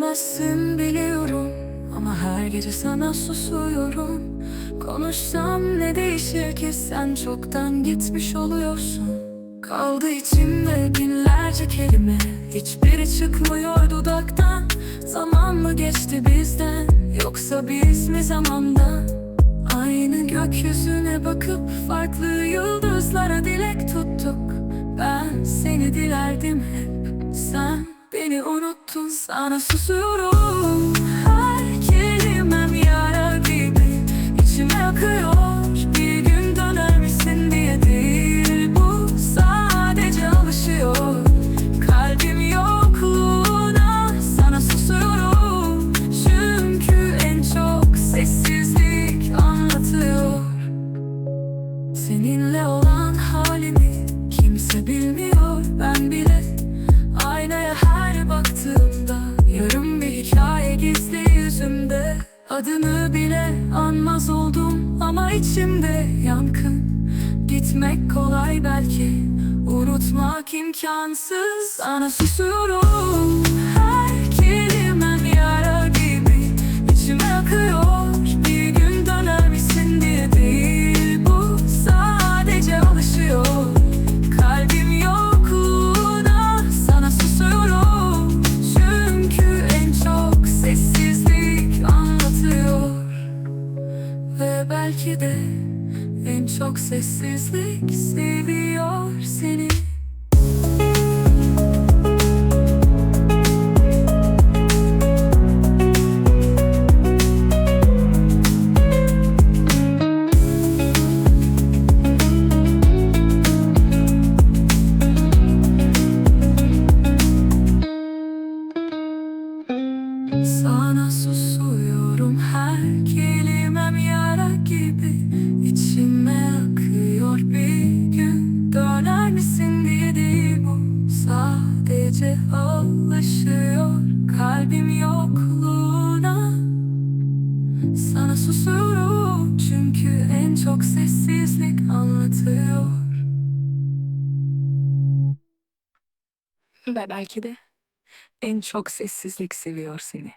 Sevmezsin biliyorum ama her gece sana susuyorum. Konuşsam ne değişir ki? Sen çoktan gitmiş oluyorsun. Kaldı içimde binlerce kelime. Hiçbiri çıkmıyor dudaktan. Zaman mı geçti bizden? Yoksa biz mi zamandan? Aynı gökyüzüne bakıp Farklı yıldızlara dilek tuttuk. Ben seni dilerdim hep Sen beni unuttun Sana susuyorum Adını bile anmaz oldum ama içimde yankın Gitmek kolay belki. Unutmak imkansız. Sana susuyorum en çok sessizlik seviyor seni susuyorum çünkü en çok sessizlik anlatıyor. Ve belki de en çok sessizlik seviyor seni